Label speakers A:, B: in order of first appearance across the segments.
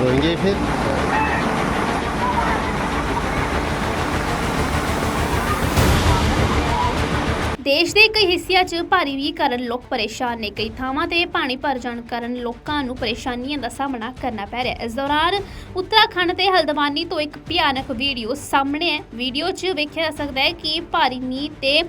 A: Going JP.
B: ਦੇਸ਼ ਦੇ ਕਈ ਹਿੱਸਿਆਂ 'ਚ ਭਾਰੀ ਮੀਂਹ ਕਾਰਨ ਲੋਕ ਪਰੇਸ਼ਾਨ ਨੇ। ਕਈ ਥਾਵਾਂ ਤੇ ਪਾਣੀ ਭਰ ਜਾਣ ਕਾਰਨ ਲੋਕਾਂ ਨੂੰ ਪਰੇਸ਼ਾਨੀਆਂ ਦਾ ਸਾਹਮਣਾ ਕਰਨਾ ਪੈ ਰਿਹਾ ਹੈ। ਇਸ ਦੌਰਾਨ ਉੱਤਰਾਖੰਡ ਤੇ ਹਲਦਵਾਨੀ ਤੋਂ ਇੱਕ ਭਿਆਨਕ ਵੀਡੀਓ ਸਾਹਮਣੇ ਹੈ। ਵੀਡੀਓ 'ਚ ਵੇਖਿਆ ਜਾ ਸਕਦਾ ਹੈ ਕਿ ਭਾਰੀ ਮੀਂਹ ਤੇ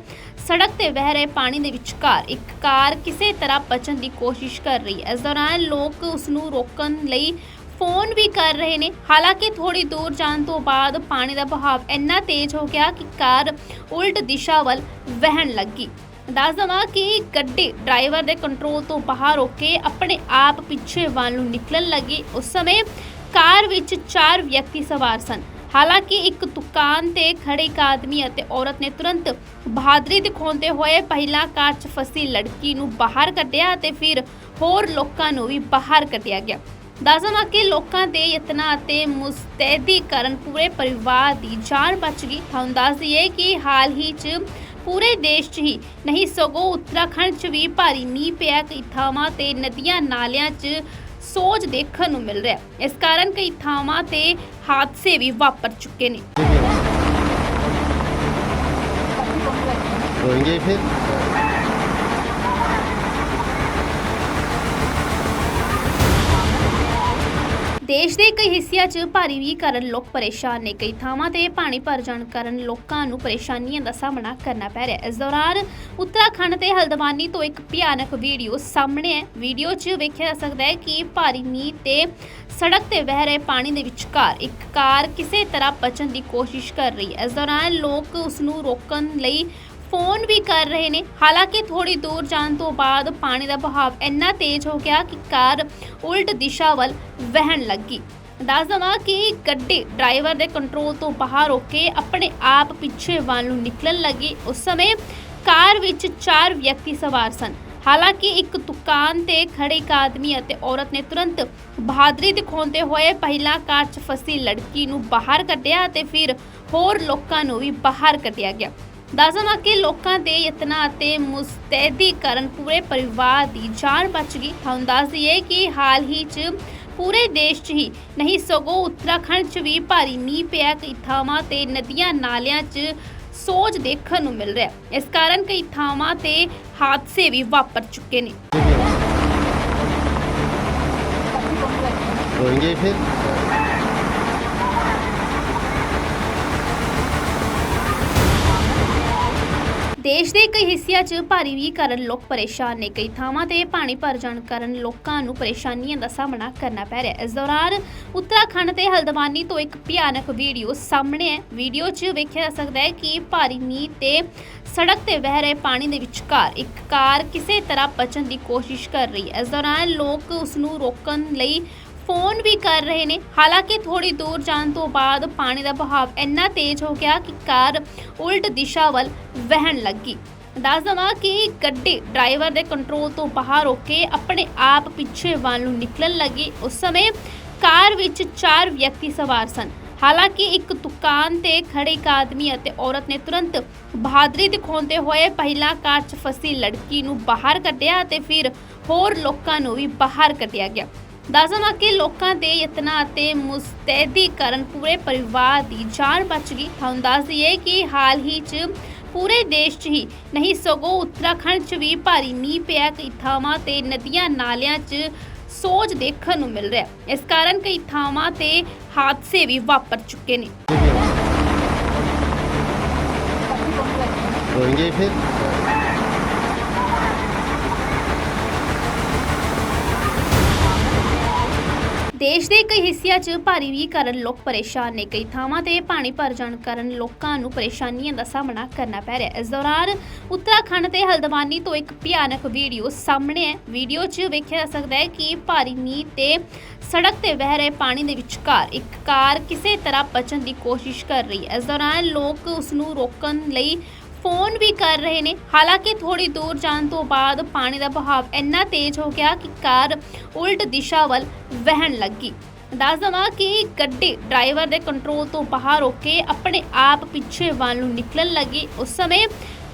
B: ਸੜਕ ਤੇ ਵਹਿ ਰਹੇ ਪਾਣੀ ਦੇ ਵਿਚਕਾਰ ਇੱਕ ਕਾਰ ਕਿਸੇ ਤਰ੍ਹਾਂ ਬਚਣ ਦੀ ਕੋਸ਼ਿਸ਼ ਕਰ ਰਹੀ ਹੈ। ਇਸ ਦੌਰਾਨ ਲੋਕ ਉਸ ਨੂੰ ਰੋਕਣ ਲਈ ਫੋਨ ਵੀ ਕਰ ਰਹੇ ਨੇ। ਹਾਲਾਂਕਿ ਥੋੜੀ ਦੂਰ ਜਾਣ ਤੋਂ ਬਾਅਦ ਪਾਣੀ ਦਾ ਬਹਾਵ ਇੰਨਾ ਤੇਜ਼ ਹੋ ਗਿਆ ਕਿ ਕਾਰ ਉਲਟ ਦਿਸ਼ਾ ਵੱਲ ਵਹਿਣ ਲੱਗੀ। ਦੱਸ ਦਵਾਂ ਕਿ ਗੱਡੀ ਡਰਾਈਵਰ ਦੇ ਕੰਟਰੋਲ ਤੋਂ ਬਾਹਰ ਹੋ ਕੇ ਆਪਣੇ ਆਪ ਪਿੱਛੇ ਵੱਲ ਨੂੰ ਨਿਕਲਣ ਲੱਗੀ। ਉਸ ਸਮੇਂ ਕਾਰ ਵਿੱਚ ਚਾਰ ਵਿਅਕਤੀ ਸਵਾਰ ਸਨ। ਹਾਲਾਂਕਿ ਇੱਕ ਦੁਕਾਨ ਤੇ ਖੜੇ ਇੱਕ ਆਦਮੀ ਅਤੇ ਔਰਤ ਨੇ ਤੁਰੰਤ ਬਹਾਦਰੀ ਦਿਖਾਉਂਦੇ ਹੋਏ ਪਹਿਲਾਂ ਕਾਰ 'ਚ ਫਸੀ ਲੜਕੀ ਨੂੰ ਬਾਹਰ ਕੱਢਿਆ ਅਤੇ ਫਿਰ ਹੋਰ ਲੋਕਾਂ ਨੂੰ ਵੀ ਬਾਹਰ ਕੱਢਿਆ ਗਿਆ। ਦੱਸਵਾਂ ਕਿ ਲੋਕਾਂ ਦੇ ਯਤਨਾਂ ਅਤੇ ਮੁਸਤੈਦੀ ਕਾਰਨ ਪੂਰੇ ਪਰਿਵਾਰ ਦੀ ਜਾਨ ਬਚ ਗਈ ਤੁਹਾਨੂੰ ਦੱਸ ਦਈਏ ਕਿ ਹਾਲ ਹੀ 'ਚ ਪੂਰੇ ਦੇਸ਼ 'ਚ ਹੀ ਨਹੀਂ ਸਗੋਂ ਉੱਤਰਾਖੰਡ 'ਚ ਵੀ ਭਾਰੀ ਮੀਂਹ ਪਿਆ ਕਈ ਥਾਵਾਂ ਤੇ ਨਦੀਆਂ ਨਾਲਿਆਂ 'ਚ ਸੋਜ ਦੇਖਣ ਨੂੰ ਮਿਲ ਰਿਹਾ ਹੈ। ਇਸ ਕਾਰਨ ਕਈ ਥਾਵਾਂ ਤੇ ਹਾਦਸੇ ਵੀ ਵਾਪਰ ਚੁੱਕੇ ਨੇ
A: रोएंगे फिर
B: ਦੇਸ਼ ਦੇ ਕਈ ਹਿੱਸਿਆਂ 'ਚ ਭਾਰੀ ਮੀਂਹ ਕਾਰਨ ਲੋਕ ਪਰੇਸ਼ਾਨ ਨੇ। ਕਈ ਥਾਵਾਂ ਤੇ ਪਾਣੀ ਭਰ ਜਾਣ ਕਾਰਨ ਲੋਕਾਂ ਨੂੰ ਪਰੇਸ਼ਾਨੀਆਂ ਦਾ ਸਾਹਮਣਾ ਕਰਨਾ ਪੈ ਰਿਹਾ ਹੈ। ਇਸ ਦੌਰਾਨ ਉੱਤਰਾਖੰਡ ਤੇ ਹਲਦਵਾਨੀ ਤੋਂ ਇੱਕ ਭਿਆਨਕ ਵੀਡੀਓ ਸਾਹਮਣੇ ਹੈ ਵੀਡੀਓ 'ਚ ਵੇਖਿਆ ਜਾ ਸਕਦਾ ਹੈ ਕਿ ਭਾਰੀ ਮੀਂਹ ਤੇ ਸੜਕ ਤੇ ਵਹਿ ਰਹੇ ਪਾਣੀ ਦੇ ਵਿਚਕਾਰ ਇੱਕ ਕਾਰ ਕਿਸੇ ਤਰ੍ਹਾਂ ਬਚਣ ਦੀ ਕੋਸ਼ਿਸ਼ ਕਰ ਰਹੀ ਹੈ। ਇਸ ਦੌਰਾਨ ਲੋਕ ਉਸ ਨੂੰ ਰੋਕਣ ਲਈ ਫੋਨ ਵੀ ਕਰ ਰਹੇ ਨੇ। ਹਾਲਾਂਕਿ ਥੋੜੀ ਦੂਰ ਜਾਣ ਤੋਂ ਬਾਅਦ ਪਾਣੀ ਦਾ ਬਹਾਵ ਇੰਨਾ ਤੇਜ਼ ਹੋ ਗਿਆ ਕਿ ਕਾਰ ਉਲਟ ਦਿਸ਼ਾ ਵੱਲ ਵਹਿਣ ਲੱਗੀ। ਦੱਸ ਦਵਾਂ ਕਿ ਗੱਡੀ ਡਰਾਈਵਰ ਦੇ ਕੰਟਰੋਲ ਤੋਂ ਬਾਹਰ ਹੋ ਕੇ ਆਪਣੇ ਆਪ ਪਿੱਛੇ ਵੱਲ ਨੂੰ ਨਿਕਲਣ ਲੱਗੀ। ਉਸ ਸਮੇਂ ਕਾਰ ਵਿੱਚ ਚਾਰ ਵਿਅਕਤੀ ਸਵਾਰ ਸਨ। ਹਾਲਾਂਕਿ ਇੱਕ ਦੁਕਾਨ ਤੇ ਖੜੇ ਇੱਕ ਆਦਮੀ ਅਤੇ ਔਰਤ ਨੇ ਤੁਰੰਤ ਬਹਾਦਰੀ ਦਿਖਾਉਂਦੇ ਹੋਏ ਪਹਿਲਾਂ ਕਾਰ 'ਚ ਫਸੀ ਲੜਕੀ ਨੂੰ ਬਾਹਰ ਕੱਢਿਆ ਅਤੇ ਫਿਰ ਹੋਰ ਲੋਕਾਂ ਨੂੰ ਵੀ ਬਾਹਰ ਕੱਢਿਆ ਗਿਆ। ਦੱਸਵਾਂ ਕਿ ਲੋਕਾਂ ਦੇ ਯਤਨਾਂ ਅਤੇ ਮੁਸਤੈਦੀ ਕਾਰਨ ਪੂਰੇ ਪਰਿਵਾਰ ਦੀ ਜਾਨ ਬਚ ਗਈ ਤੁਹਾਨੂੰ ਦੱਸ ਦਈਏ ਕਿ ਹਾਲ ਹੀ 'ਚ ਪੂਰੇ ਦੇਸ਼ 'ਚ ਹੀ ਨਹੀਂ ਸਗੋਂ ਉੱਤਰਾਖੰਡ 'ਚ ਵੀ ਭਾਰੀ ਮੀਂਹ ਪਿਆ ਕਈ ਥਾਵਾਂ ਤੇ ਨਦੀਆਂ ਨਾਲਿਆਂ 'ਚ ਸੋਜ ਦੇਖਣ ਨੂੰ ਮਿਲ ਰਿਹਾ ਹੈ। ਇਸ ਕਾਰਨ ਕਈ ਥਾਵਾਂ ਤੇ ਹਾਦਸੇ ਵੀ ਵਾਪਰ ਚੁੱਕੇ ਨੇ
A: रोएंगे फिर
B: ਦੇਸ਼ ਦੇ ਕਈ ਹਿੱਸਿਆਂ 'ਚ ਭਾਰੀ ਮੀਂਹ ਕਾਰਨ ਲੋਕ ਪਰੇਸ਼ਾਨ ਨੇ। ਕਈ ਥਾਵਾਂ ਤੇ ਪਾਣੀ ਭਰ ਜਾਣ ਕਾਰਨ ਲੋਕਾਂ ਨੂੰ ਪਰੇਸ਼ਾਨੀਆਂ ਦਾ ਸਾਹਮਣਾ ਕਰਨਾ ਪੈ ਰਿਹਾ ਹੈ। ਇਸ ਦੌਰਾਨ ਉੱਤਰਾਖੰਡ ਤੇ ਹਲਦਵਾਨੀ ਤੋਂ ਇੱਕ ਭਿਆਨਕ ਵੀਡੀਓ ਸਾਹਮਣੇ ਹੈ। ਵੀਡੀਓ 'ਚ ਵੇਖਿਆ ਜਾ ਸਕਦਾ ਹੈ ਕਿ ਭਾਰੀ ਮੀਂਹ ਤੇ ਸੜਕ ਤੇ ਵਹਿ ਰਹੇ ਪਾਣੀ ਦੇ ਵਿਚਕਾਰ ਇੱਕ ਕਾਰ ਕਿਸੇ ਤਰ੍ਹਾਂ ਬਚਣ ਦੀ ਕੋਸ਼ਿਸ਼ ਕਰ ਰਹੀ ਹੈ। ਇਸ ਦੌਰਾਨ ਲੋਕ ਉਸ ਨੂੰ ਰੋਕਣ ਲਈ ਫੋਨ ਵੀ ਕਰ ਰਹੇ ਨੇ। ਹਾਲਾਂਕਿ ਥੋੜੀ ਦੂਰ ਜਾਣ ਤੋਂ ਬਾਅਦ ਪਾਣੀ ਦਾ ਬਹਾਵ ਇੰਨਾ ਤੇਜ਼ ਹੋ ਗਿਆ ਕਿ ਕਾਰ ਉਲਟ ਦਿਸ਼ਾ ਵੱਲ ਵਹਿਣ ਲੱਗੀ। ਦੱਸ ਦਵਾਂ ਕਿ ਗੱਡੀ ਡਰਾਈਵਰ ਦੇ ਕੰਟਰੋਲ ਤੋਂ ਬਾਹਰ ਹੋ ਕੇ ਆਪਣੇ ਆਪ ਪਿੱਛੇ ਵੱਲ ਨੂੰ ਨਿਕਲਣ ਲੱਗੀ। ਉਸ ਸਮੇਂ ਕਾਰ ਵਿੱਚ ਚਾਰ ਵਿਅਕਤੀ ਸਵਾਰ ਸਨ। ਹਾਲਾਂਕਿ ਇੱਕ ਦੁਕਾਨ ਤੇ ਖੜੇ ਇੱਕ ਆਦਮੀ ਅਤੇ ਔਰਤ ਨੇ ਤੁਰੰਤ ਬਹਾਦਰੀ ਦਿਖਾਉਂਦੇ ਹੋਏ ਪਹਿਲਾਂ ਕਾਰ 'ਚ ਫਸੀ ਲੜਕੀ ਨੂੰ ਬਾਹਰ ਕੱਢਿਆ ਅਤੇ ਫਿਰ ਹੋਰ ਲੋਕਾਂ ਨੂੰ ਵੀ ਬਾਹਰ ਕੱਢਿਆ ਗਿਆ। ਦੱਸਵਾਂ ਕਿ ਲੋਕਾਂ ਦੇ ਯਤਨਾਂ ਅਤੇ ਮੁਸਤੈਦੀ ਕਾਰਨ ਪੂਰੇ ਪਰਿਵਾਰ ਦੀ ਜਾਨ ਬਚ ਗਈ ਤੁਹਾਨੂੰ ਦੱਸ ਦਈਏ ਕਿ ਹਾਲ ਹੀ 'ਚ ਪੂਰੇ ਦੇਸ਼ 'ਚ ਹੀ ਨਹੀਂ ਸਗੋਂ ਉੱਤਰਾਖੰਡ 'ਚ ਵੀ ਭਾਰੀ ਮੀਂਹ ਪਿਆ ਕਈ ਥਾਵਾਂ ਤੇ ਨਦੀਆਂ ਨਾਲਿਆਂ 'ਚ ਸੋਜ ਦੇਖਣ ਨੂੰ ਮਿਲ ਰਿਹਾ ਹੈ। ਇਸ ਕਾਰਨ ਕਈ ਥਾਵਾਂ ਤੇ ਹਾਦਸੇ ਵੀ ਵਾਪਰ ਚੁੱਕੇ ਨੇ
A: रोएंगे फिर
B: ਦੇਸ਼ ਦੇ ਕਈ ਹਿੱਸਿਆਂ 'ਚ ਭਾਰੀ ਮੀਂਹ ਕਾਰਨ ਲੋਕ ਪਰੇਸ਼ਾਨ ਨੇ। ਕਈ ਥਾਵਾਂ ਤੇ ਪਾਣੀ ਭਰ ਜਾਣ ਕਾਰਨ ਲੋਕਾਂ ਨੂੰ ਪਰੇਸ਼ਾਨੀਆਂ ਦਾ ਸਾਹਮਣਾ ਕਰਨਾ ਪੈ ਰਿਹਾ ਹੈ। ਇਸ ਦੌਰਾਨ ਉੱਤਰਾਖੰਡ ਤੇ ਹਲਦਵਾਨੀ ਤੋਂ ਇੱਕ ਭਿਆਨਕ ਵੀਡੀਓ ਸਾਹਮਣੇ ਹੈ। ਵੀਡੀਓ 'ਚ ਵੇਖਿਆ ਜਾ ਸਕਦਾ ਹੈ ਕਿ ਭਾਰੀ ਮੀਂਹ ਤੇ ਸੜਕ ਤੇ ਵਹਿ ਰਹੇ ਪਾਣੀ ਦੇ ਵਿਚਕਾਰ ਇੱਕ ਕਾਰ ਕਿਸੇ ਤਰ੍ਹਾਂ ਬਚਣ ਦੀ ਕੋਸ਼ਿਸ਼ ਕਰ ਰਹੀ ਹੈ। ਇਸ ਦੌਰਾਨ ਲੋਕ ਉਸ ਨੂੰ ਰੋਕਣ ਲਈ ਫੋਨ ਵੀ ਕਰ ਰਹੇ ਨੇ। ਹਾਲਾਂਕਿ ਥੋੜੀ ਦੂਰ ਜਾਣ ਤੋਂ ਬਾਅਦ ਪਾਣੀ ਦਾ ਬਹਾਵ ਇੰਨਾ ਤੇਜ਼ ਹੋ ਗਿਆ ਕਿ ਕਾਰ ਉਲਟ ਦਿਸ਼ਾ ਵੱਲ ਵਹਿਣ ਲੱਗੀ। ਦੱਸ ਦਵਾਂ ਕਿ ਗੱਡੀ ਡਰਾਈਵਰ ਦੇ ਕੰਟਰੋਲ ਤੋਂ ਬਾਹਰ ਹੋ ਕੇ ਆਪਣੇ ਆਪ ਪਿੱਛੇ ਵੱਲ ਨੂੰ ਨਿਕਲਣ ਲੱਗੀ। ਉਸ ਸਮੇਂ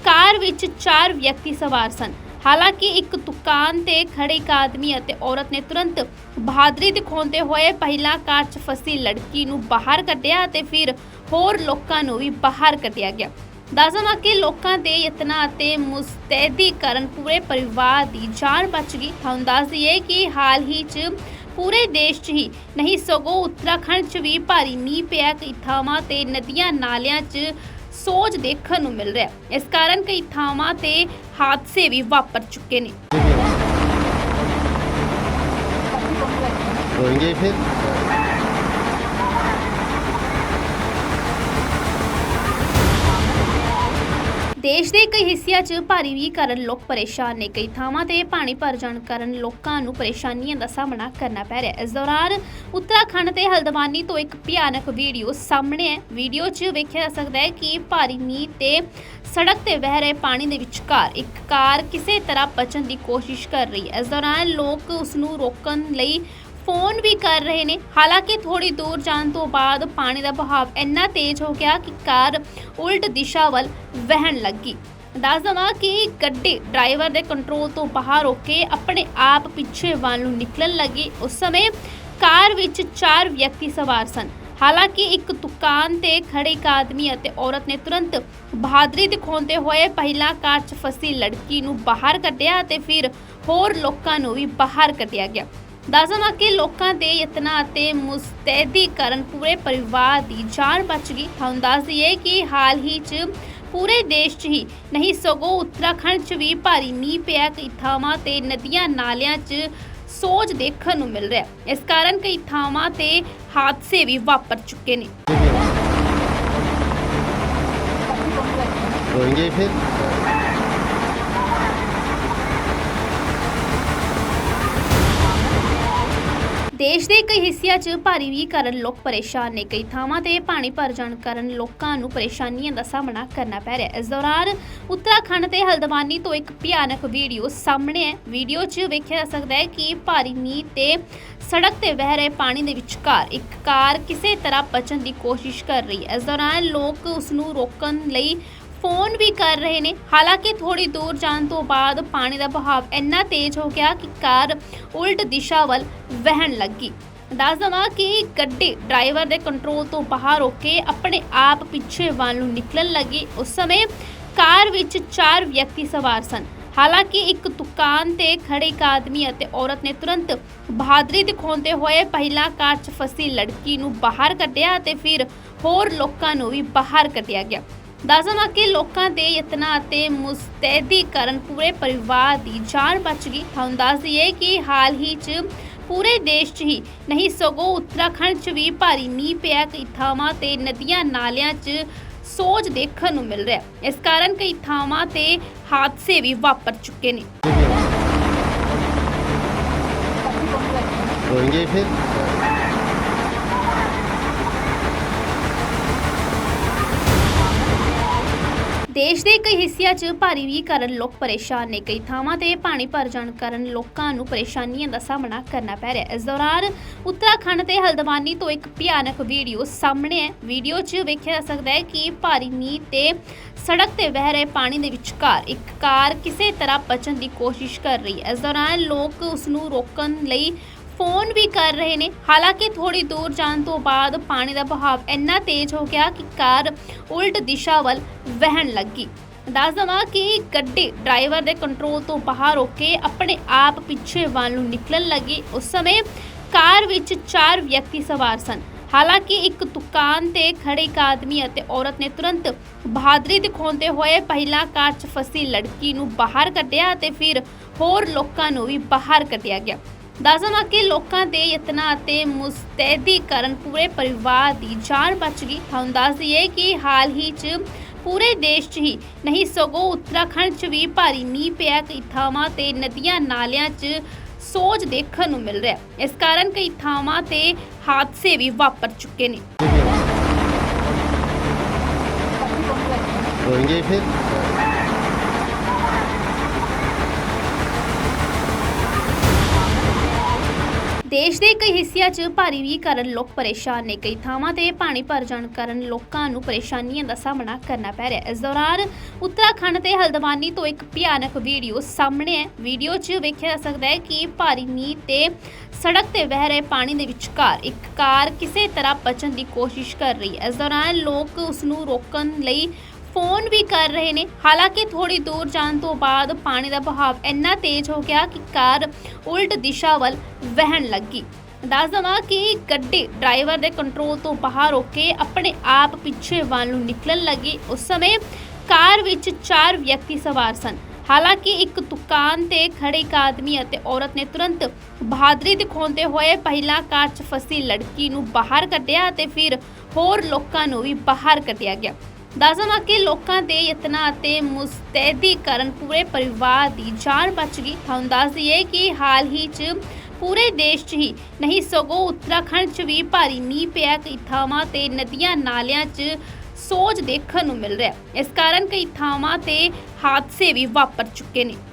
B: ਕਾਰ ਵਿੱਚ ਚਾਰ ਵਿਅਕਤੀ ਸਵਾਰ ਸਨ। ਹਾਲਾਂਕਿ ਇੱਕ ਦੁਕਾਨ ਤੇ ਖੜੇ ਇੱਕ ਆਦਮੀ ਅਤੇ ਔਰਤ ਨੇ ਤੁਰੰਤ ਬਹਾਦਰੀ ਦਿਖਾਉਂਦੇ ਹੋਏ ਪਹਿਲਾਂ ਕਾਰ 'ਚ ਫਸੀ ਲੜਕੀ ਨੂੰ ਬਾਹਰ ਕੱਢਿਆ ਅਤੇ ਫਿਰ ਹੋਰ ਲੋਕਾਂ ਨੂੰ ਵੀ ਬਾਹਰ ਕੱਢਿਆ ਗਿਆ। ਦੱਸਵਾਂ ਕਿ ਲੋਕਾਂ ਦੇ ਯਤਨਾਂ ਅਤੇ ਮੁਸਤੈਦੀ ਕਾਰਨ ਪੂਰੇ ਪਰਿਵਾਰ ਦੀ ਜਾਨ ਬਚ ਗਈ ਤੁਹਾਨੂੰ ਦੱਸ ਦਈਏ ਕਿ ਹਾਲ ਹੀ 'ਚ ਪੂਰੇ ਦੇਸ਼ 'ਚ ਹੀ ਨਹੀਂ ਸਗੋਂ ਉੱਤਰਾਖੰਡ 'ਚ ਵੀ ਭਾਰੀ ਮੀਂਹ ਪਿਆ ਕਈ ਥਾਵਾਂ ਤੇ ਨਦੀਆਂ ਨਾਲਿਆਂ 'ਚ ਸੋਜ ਦੇਖਣ ਨੂੰ ਮਿਲ ਰਿਹਾ ਹੈ। ਇਸ ਕਾਰਨ ਕਈ ਥਾਵਾਂ ਤੇ ਹਾਦਸੇ ਵੀ ਵਾਪਰ ਚੁੱਕੇ ਨੇ
A: रोएंगे फिर
B: ਦੇਸ਼ ਦੇ ਕਈ ਹਿੱਸਿਆਂ 'ਚ ਭਾਰੀ ਮੀਂਹ ਕਾਰਨ ਲੋਕ ਪਰੇਸ਼ਾਨ ਨੇ। ਕਈ ਥਾਵਾਂ ਤੇ ਪਾਣੀ ਭਰ ਜਾਣ ਕਾਰਨ ਲੋਕਾਂ ਨੂੰ ਪਰੇਸ਼ਾਨੀਆਂ ਦਾ ਸਾਹਮਣਾ ਕਰਨਾ ਪੈ ਰਿਹਾ ਹੈ। ਇਸ ਦੌਰਾਨ ਉੱਤਰਾਖੰਡ ਤੇ ਹਲਦਵਾਨੀ ਤੋਂ ਇੱਕ ਭਿਆਨਕ ਵੀਡੀਓ ਸਾਹਮਣੇ ਹੈ। ਵੀਡੀਓ 'ਚ ਵੇਖਿਆ ਜਾ ਸਕਦਾ ਹੈ ਕਿ ਭਾਰੀ ਮੀਂਹ ਤੇ ਸੜਕ ਤੇ ਵਹਿ ਰਹੇ ਪਾਣੀ ਦੇ ਵਿਚਕਾਰ ਇੱਕ ਕਾਰ ਕਿਸੇ ਤਰ੍ਹਾਂ ਬਚਣ ਦੀ ਕੋਸ਼ਿਸ਼ ਕਰ ਰਹੀ ਹੈ। ਇਸ ਦੌਰਾਨ ਲੋਕ ਉਸ ਨੂੰ ਰੋਕਣ ਲਈ ਫੋਨ ਵੀ ਕਰ ਰਹੇ ਨੇ। ਹਾਲਾਂਕਿ ਥੋੜੀ ਦੂਰ ਜਾਣ ਤੋਂ ਬਾਅਦ ਪਾਣੀ ਦਾ ਬਹਾਵ ਇੰਨਾ ਤੇਜ਼ ਹੋ ਗਿਆ ਕਿ ਕਾਰ ਉਲਟ ਦਿਸ਼ਾ ਵੱਲ ਵਹਿਣ ਲੱਗੀ। ਦੱਸ ਦਵਾਂ ਕਿ ਗੱਡੀ ਡਰਾਈਵਰ ਦੇ ਕੰਟਰੋਲ ਤੋਂ ਬਾਹਰ ਹੋ ਕੇ ਆਪਣੇ ਆਪ ਪਿੱਛੇ ਵੱਲ ਨੂੰ ਨਿਕਲਣ ਲੱਗੀ। ਉਸ ਸਮੇਂ ਕਾਰ ਵਿੱਚ ਚਾਰ ਵਿਅਕਤੀ ਸਵਾਰ ਸਨ। ਹਾਲਾਂਕਿ ਇੱਕ ਦੁਕਾਨ ਤੇ ਖੜੇ ਇੱਕ ਆਦਮੀ ਅਤੇ ਔਰਤ ਨੇ ਤੁਰੰਤ ਬਹਾਦਰੀ ਦਿਖਾਉਂਦੇ ਹੋਏ ਪਹਿਲਾਂ ਕਾਰ 'ਚ ਫਸੀ ਲੜਕੀ ਨੂੰ ਬਾਹਰ ਕੱਢਿਆ ਅਤੇ ਫਿਰ ਹੋਰ ਲੋਕਾਂ ਨੂੰ ਵੀ ਬਾਹਰ ਕੱਢਿਆ ਗਿਆ। ਦੱਸਵਾਂ ਕਿ ਲੋਕਾਂ ਦੇ ਯਤਨਾਂ ਅਤੇ ਮੁਸਤੈਦੀ ਕਾਰਨ ਪੂਰੇ ਪਰਿਵਾਰ ਦੀ ਜਾਨ ਬਚ ਗਈ ਤੁਹਾਨੂੰ ਦੱਸ ਦਈਏ ਕਿ ਹਾਲ ਹੀ 'ਚ ਪੂਰੇ ਦੇਸ਼ 'ਚ ਹੀ ਨਹੀਂ ਸਗੋਂ ਉੱਤਰਾਖੰਡ 'ਚ ਵੀ ਭਾਰੀ ਮੀਂਹ ਪਿਆ ਕਈ ਥਾਵਾਂ ਤੇ ਨਦੀਆਂ ਨਾਲਿਆਂ 'ਚ ਸੋਜ ਦੇਖਣ ਨੂੰ ਮਿਲ ਰਿਹਾ ਹੈ। ਇਸ ਕਾਰਨ ਕਈ ਥਾਵਾਂ ਤੇ ਹਾਦਸੇ ਵੀ ਵਾਪਰ ਚੁੱਕੇ ਨੇ
A: रोएंगे फिर
B: ਦੇਸ਼ ਦੇ ਕਈ ਹਿੱਸਿਆਂ 'ਚ ਭਾਰੀ ਮੀਂਹ ਕਾਰਨ ਲੋਕ ਪਰੇਸ਼ਾਨ ਨੇ। ਕਈ ਥਾਵਾਂ ਤੇ ਪਾਣੀ ਭਰ ਜਾਣ ਕਾਰਨ ਲੋਕਾਂ ਨੂੰ ਪਰੇਸ਼ਾਨੀਆਂ ਦਾ ਸਾਹਮਣਾ ਕਰਨਾ ਪੈ ਰਿਹਾ ਇਸ ਦੌਰਾਨ ਉੱਤਰਾਖੰਡ ਤੇ ਹਲਦਵਾਨੀ ਤੋਂ ਇੱਕ ਭਿਆਨਕ ਵੀਡੀਓ ਸਾਹਮਣੇ ਹੈ। ਵੀਡੀਓ 'ਚ ਵੇਖਿਆ ਜਾ ਸਕਦਾ ਹੈ ਕਿ ਭਾਰੀ ਮੀਂਹ ਤੇ ਸੜਕ ਤੇ ਵਹਿ ਰਹੇ ਪਾਣੀ ਦੇ ਵਿਚਕਾਰ ਇੱਕ ਕਾਰ ਕਿਸੇ ਤਰ੍ਹਾਂ ਬਚਣ ਦੀ ਕੋਸ਼ਿਸ਼ ਕਰ ਰਹੀ ਹੈ। ਇਸ ਦੌਰਾਨ ਲੋਕ ਉਸ ਨੂੰ ਰੋਕਣ ਲਈ ਫੋਨ ਵੀ ਕਰ ਰਹੇ ਨੇ। ਹਾਲਾਂਕਿ ਥੋੜੀ ਦੂਰ ਜਾਣ ਤੋਂ ਬਾਅਦ ਪਾਣੀ ਦਾ ਬਹਾਵ ਇੰਨਾ ਤੇਜ਼ ਹੋ ਗਿਆ ਕਿ ਕਾਰ ਉਲਟ ਦਿਸ਼ਾ ਵੱਲ ਵਹਿਣ ਲੱਗੀ। ਦੱਸ ਦਵਾਂ ਕਿ ਗੱਡੀ ਡਰਾਈਵਰ ਦੇ ਕੰਟਰੋਲ ਤੋਂ ਬਾਹਰ ਹੋ ਕੇ ਆਪਣੇ ਆਪ ਪਿੱਛੇ ਵੱਲ ਨੂੰ ਨਿਕਲਣ ਲੱਗੀ। ਉਸ ਸਮੇਂ ਕਾਰ ਵਿੱਚ ਚਾਰ ਵਿਅਕਤੀ ਸਵਾਰ ਸਨ। ਹਾਲਾਂਕਿ ਇੱਕ ਦੁਕਾਨ ਤੇ ਖੜੇ ਇੱਕ ਆਦਮੀ ਅਤੇ ਔਰਤ ਨੇ ਤੁਰੰਤ ਬਹਾਦਰੀ ਦਿਖਾਉਂਦੇ ਹੋਏ ਪਹਿਲਾਂ ਕਾਰ 'ਚ ਫਸੀ ਲੜਕੀ ਨੂੰ ਬਾਹਰ ਕੱਢਿਆ ਅਤੇ ਫਿਰ ਹੋਰ ਲੋਕਾਂ ਨੂੰ ਵੀ ਬਾਹਰ ਕੱਢਿਆ ਗਿਆ। ਦੱਸਵਾਂ ਕਿ ਲੋਕਾਂ ਦੇ ਯਤਨਾਂ ਅਤੇ ਮੁਸਤੈਦੀ ਕਾਰਨ ਪੂਰੇ ਪਰਿਵਾਰ ਦੀ ਜਾਨ ਬਚ ਗਈ ਤੁਹਾਨੂੰ ਦੱਸ ਦਈਏ ਕਿ ਹਾਲ ਹੀ 'ਚ ਪੂਰੇ ਦੇਸ਼ 'ਚ ਹੀ ਨਹੀਂ ਸਗੋਂ ਉੱਤਰਾਖੰਡ 'ਚ ਵੀ ਭਾਰੀ ਮੀਂਹ ਪਿਆ ਕਈ ਥਾਵਾਂ ਤੇ ਨਦੀਆਂ ਨਾਲਿਆਂ 'ਚ ਸੋਜ ਦੇਖਣ ਨੂੰ ਮਿਲ ਰਿਹਾ ਹੈ। ਇਸ ਕਾਰਨ ਕਈ ਥਾਵਾਂ ਤੇ ਹਾਦਸੇ ਵੀ ਵਾਪਰ ਚੁੱਕੇ ਨੇ
A: रोएंगे फिर
B: ਦੇਸ਼ ਦੇ ਕਈ ਹਿੱਸਿਆਂ 'ਚ ਭਾਰੀ ਮੀਂਹ ਕਾਰਨ ਲੋਕ ਪਰੇਸ਼ਾਨ ਨੇ। ਕਈ ਥਾਵਾਂ ਤੇ ਪਾਣੀ ਭਰ ਜਾਣ ਕਾਰਨ ਲੋਕਾਂ ਨੂੰ ਪਰੇਸ਼ਾਨੀਆਂ ਦਾ ਸਾਹਮਣਾ ਕਰਨਾ ਪੈ ਰਿਹਾ ਹੈ। ਇਸ ਦੌਰਾਨ ਉੱਤਰਾਖੰਡ ਤੇ ਹਲਦਵਾਨੀ ਤੋਂ ਇੱਕ ਭਿਆਨਕ ਵੀਡੀਓ ਸਾਹਮਣੇ ਹੈ ਵੀਡੀਓ 'ਚ ਵੇਖਿਆ ਜਾ ਸਕਦਾ ਹੈ ਕਿ ਭਾਰੀ ਮੀਂਹ ਤੇ ਸੜਕ ਤੇ ਵਹਿ ਰਹੇ ਪਾਣੀ ਦੇ ਵਿਚਕਾਰ ਇੱਕ ਕਾਰ ਕਿਸੇ ਤਰ੍ਹਾਂ ਬਚਣ ਦੀ ਕੋਸ਼ਿਸ਼ ਕਰ ਰਹੀ ਹੈ। ਇਸ ਦੌਰਾਨ ਲੋਕ ਉਸ ਨੂੰ ਰੋਕਣ ਲਈ ਫੋਨ ਵੀ ਕਰ ਰਹੇ ਨੇ। ਹਾਲਾਂਕਿ ਥੋੜੀ ਦੂਰ ਜਾਣ ਤੋਂ ਬਾਅਦ ਪਾਣੀ ਦਾ ਬਹਾਵ ਇੰਨਾ ਤੇਜ਼ ਹੋ ਗਿਆ ਕਿ ਕਾਰ ਉਲਟ ਦਿਸ਼ਾ ਵੱਲ ਵਹਿਣ ਲੱਗੀ। ਦੱਸ ਦਵਾਂ ਕਿ ਗੱਡੀ ਡਰਾਈਵਰ ਦੇ ਕੰਟਰੋਲ ਤੋਂ ਬਾਹਰ ਹੋ ਕੇ ਆਪਣੇ ਆਪ ਪਿੱਛੇ ਵੱਲ ਨੂੰ ਨਿਕਲਣ ਲੱਗੀ। ਉਸ ਸਮੇਂ ਕਾਰ ਵਿੱਚ ਚਾਰ ਵਿਅਕਤੀ ਸਵਾਰ ਸਨ। ਹਾਲਾਂਕਿ ਇੱਕ ਦੁਕਾਨ ਤੇ ਖੜੇ ਇੱਕ ਆਦਮੀ ਅਤੇ ਔਰਤ ਨੇ ਤੁਰੰਤ ਬਹਾਦਰੀ ਦਿਖਾਉਂਦੇ ਹੋਏ ਪਹਿਲਾਂ ਕਾਰ 'ਚ ਫਸੀ ਲੜਕੀ ਨੂੰ ਬਾਹਰ ਕੱਢਿਆ ਅਤੇ ਫਿਰ ਹੋਰ ਲੋਕਾਂ ਨੂੰ ਵੀ ਬਾਹਰ ਕੱਢਿਆ ਗਿਆ। ਦੱਸਵਾਂ ਕਿ ਲੋਕਾਂ ਦੇ ਯਤਨਾਂ ਅਤੇ ਮੁਸਤੈਦੀ ਕਾਰਨ ਪੂਰੇ ਪਰਿਵਾਰ ਦੀ ਜਾਨ ਬਚ ਗਈ ਤੁਹਾਨੂੰ ਦੱਸ ਦਈਏ ਕਿ ਹਾਲ ਹੀ 'ਚ ਪੂਰੇ ਦੇਸ਼ 'ਚ ਹੀ ਨਹੀਂ ਸਗੋਂ ਉੱਤਰਾਖੰਡ 'ਚ ਵੀ ਭਾਰੀ ਮੀਂਹ ਪਿਆ ਕਈ ਥਾਵਾਂ ਤੇ ਨਦੀਆਂ ਨਾਲਿਆਂ 'ਚ ਸੋਜ ਦੇਖਣ ਨੂੰ ਮਿਲ ਰਿਹਾ ਹੈ। ਇਸ ਕਾਰਨ ਕਈ ਥਾਵਾਂ ਤੇ ਹਾਦਸੇ ਵੀ ਵਾਪਰ ਚੁੱਕੇ ਨੇ
A: रोएंगे फिर
B: ਦੇਸ਼ ਦੇ ਕਈ ਹਿੱਸਿਆਂ 'ਚ ਭਾਰੀ ਮੀਂਹ ਕਾਰਨ ਲੋਕ ਪਰੇਸ਼ਾਨ ਨੇ। ਕਈ ਥਾਵਾਂ ਤੇ ਪਾਣੀ ਭਰ ਜਾਣ ਕਾਰਨ ਲੋਕਾਂ ਨੂੰ ਪਰੇਸ਼ਾਨੀਆਂ ਦਾ ਸਾਹਮਣਾ ਕਰਨਾ ਪੈ ਰਿਹਾ ਹੈ। ਇਸ ਦੌਰਾਨ ਉੱਤਰਾਖੰਡ ਤੇ ਹਲਦਵਾਨੀ ਤੋਂ ਇੱਕ ਭਿਆਨਕ ਵੀਡੀਓ ਸਾਹਮਣੇ ਹੈ। ਵੀਡੀਓ 'ਚ ਵੇਖਿਆ ਜਾ ਸਕਦਾ ਹੈ ਕਿ ਭਾਰੀ ਮੀਂਹ ਤੇ ਸੜਕ ਤੇ ਵਹਿ ਰਹੇ ਪਾਣੀ ਦੇ ਵਿਚਕਾਰ ਇੱਕ ਕਾਰ ਕਿਸੇ ਤਰ੍ਹਾਂ ਬਚਣ ਦੀ ਕੋਸ਼ਿਸ਼ ਕਰ ਰਹੀ ਹੈ। ਇਸ ਦੌਰਾਨ ਲੋਕ ਉਸ ਨੂੰ ਰੋਕਣ ਲਈ ਫੋਨ ਵੀ ਕਰ ਰਹੇ ਨੇ। ਹਾਲਾਂਕਿ ਥੋੜੀ ਦੂਰ ਜਾਣ ਤੋਂ ਬਾਅਦ ਪਾਣੀ ਦਾ ਬਹਾਵ ਇੰਨਾ ਤੇਜ਼ ਹੋ ਗਿਆ ਕਿ ਕਾਰ ਉਲਟ ਦਿਸ਼ਾ ਵੱਲ ਵਹਿਣ ਲੱਗੀ। ਦੱਸ ਦਵਾਂ ਕਿ ਗੱਡੀ ਡਰਾਈਵਰ ਦੇ ਕੰਟਰੋਲ ਤੋਂ ਬਾਹਰ ਹੋ ਕੇ ਆਪਣੇ ਆਪ ਪਿੱਛੇ ਵੱਲ ਨੂੰ ਨਿਕਲਣ ਲੱਗੀ। ਉਸ ਸਮੇਂ ਕਾਰ ਵਿੱਚ ਚਾਰ ਵਿਅਕਤੀ ਸਵਾਰ ਸਨ। ਹਾਲਾਂਕਿ ਇੱਕ ਦੁਕਾਨ ਤੇ ਖੜੇ ਇੱਕ ਆਦਮੀ ਅਤੇ ਔਰਤ ਨੇ ਤੁਰੰਤ ਬਹਾਦਰੀ ਦਿਖਾਉਂਦੇ ਹੋਏ ਪਹਿਲਾਂ ਕਾਰ 'ਚ ਫਸੀ ਲੜਕੀ ਨੂੰ ਬਾਹਰ ਕੱਢਿਆ ਅਤੇ ਫਿਰ ਹੋਰ ਲੋਕਾਂ ਨੂੰ ਵੀ ਬਾਹਰ ਕੱਢਿਆ ਗਿਆ। ਦੱਸਵਾਂ ਕਿ ਲੋਕਾਂ ਦੇ ਯਤਨਾਂ ਅਤੇ ਮੁਸਤੈਦੀ ਕਾਰਨ ਪੂਰੇ ਪਰਿਵਾਰ ਦੀ ਜਾਨ ਬਚ ਗਈ। ਤੁਹਾਨੂੰ ਦੱਸ ਦਈਏ ਕਿ ਹਾਲ ਹੀ 'ਚ ਪੂਰੇ ਦੇਸ਼ 'ਚ ਹੀ ਨਹੀਂ, ਸਗੋਂ ਉੱਤਰਾਖੰਡ 'ਚ ਵੀ ਭਾਰੀ ਮੀਂਹ ਪਿਆ। ਕਈ ਥਾਵਾਂ ਤੇ ਨਦੀਆਂ ਨਾਲਿਆਂ 'ਚ ਸੋਜ ਦੇਖਣ ਨੂੰ ਮਿਲ ਰਿਹਾ। ਇਸ ਕਾਰਨ ਕਈ ਥਾਵਾਂ ਤੇ ਹਾਦਸੇ ਵੀ ਵਾਪਰ ਚੁੱਕੇ ਨੇ।